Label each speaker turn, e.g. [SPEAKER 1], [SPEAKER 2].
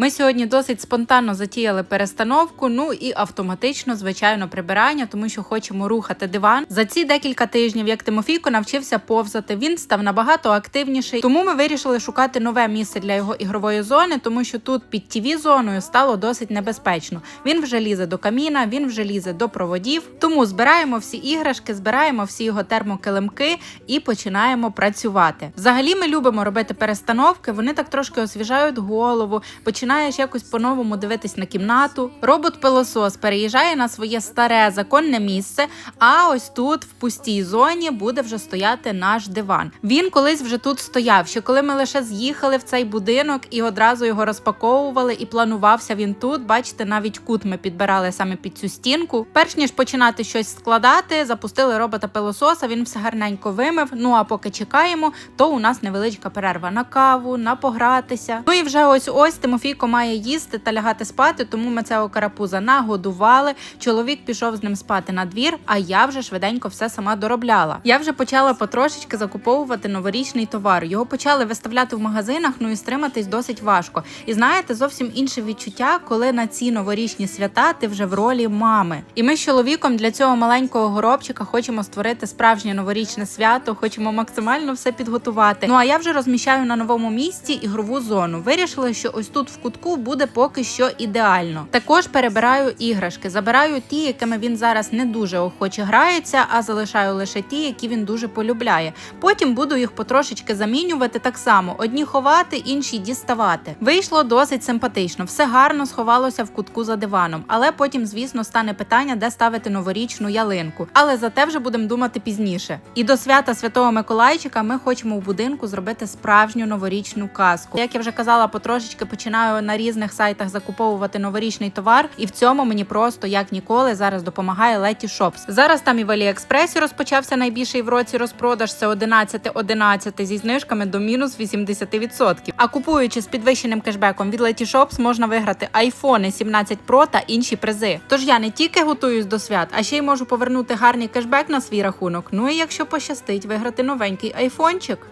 [SPEAKER 1] Ми сьогодні досить спонтанно затіяли перестановку, ну і автоматично, звичайно, прибирання, тому що хочемо рухати диван. За ці декілька тижнів, як Тимофійко навчився повзати, він став набагато активніший. Тому ми вирішили шукати нове місце для його ігрової зони, тому що тут під тіві зоною стало досить небезпечно. Він вже лізе до каміна, він вже лізе до проводів. Тому збираємо всі іграшки, збираємо всі його термокилимки і починаємо працювати. Взагалі, ми любимо робити перестановки. Вони так трошки освіжають голову. Починаєш якось по-новому дивитись на кімнату. Робот-пилосос переїжджає на своє старе законне місце. А ось тут, в пустій зоні, буде вже стояти наш диван. Він колись вже тут стояв. Ще коли ми лише з'їхали в цей будинок і одразу його розпаковували, і планувався він тут. Бачите, навіть кут ми підбирали саме під цю стінку. Перш ніж починати щось складати, запустили робота пилососа. Він все гарненько вимив. Ну а поки чекаємо, то у нас невеличка перерва на каву, на погратися. Ну і вже ось ось Тимофійко має їсти та лягати спати, тому ми цього карапуза нагодували. Чоловік пішов з ним спати на двір, а я вже швиденько все сама доробляла. Я вже почала потрошечки закуповувати новорічний товар. Його почали виставляти в магазинах, ну і стриматись досить важко. І знаєте, зовсім інше відчуття, коли на ці новорічні свята ти вже в ролі мами. І ми з чоловіком для цього маленького горобчика хочемо створити справжнє новорічне свято, хочемо максимально все підготувати. Ну а я вже розміщаю на новому місці ігрову зону. Вирішили, що ось тут в кутку буде поки що ідеально. Також перебираю іграшки, забираю ті, якими він зараз не дуже охоче грається, а залишаю лише ті, які він дуже полюбляє. Потім буду їх потрошечки замінювати так само: одні ховати, інші діставати. Вийшло досить симпатично, все гарно сховалося в кутку за диваном, але потім, звісно, стане питання, де ставити новорічну ялинку. Але за те вже будемо думати пізніше. І до свята Святого Миколайчика ми хочемо в будинку зробити справжню новорічну казку. Як я вже казала, потрошечки починаю на різних сайтах закуповувати новорічний товар, і в цьому мені просто як ніколи зараз допомагає Letty Shops. Зараз там і в Аліекспресі розпочався найбільший в році розпродаж. Це 11.11 зі знижками до мінус 80%. А купуючи з підвищеним кешбеком від Letty Shops, можна виграти iPhone 17 Pro та інші призи. Тож я не тільки готуюсь до свят, а ще й можу повернути гарний кешбек на свій рахунок. Ну і якщо пощастить, виграти новенький айфончик.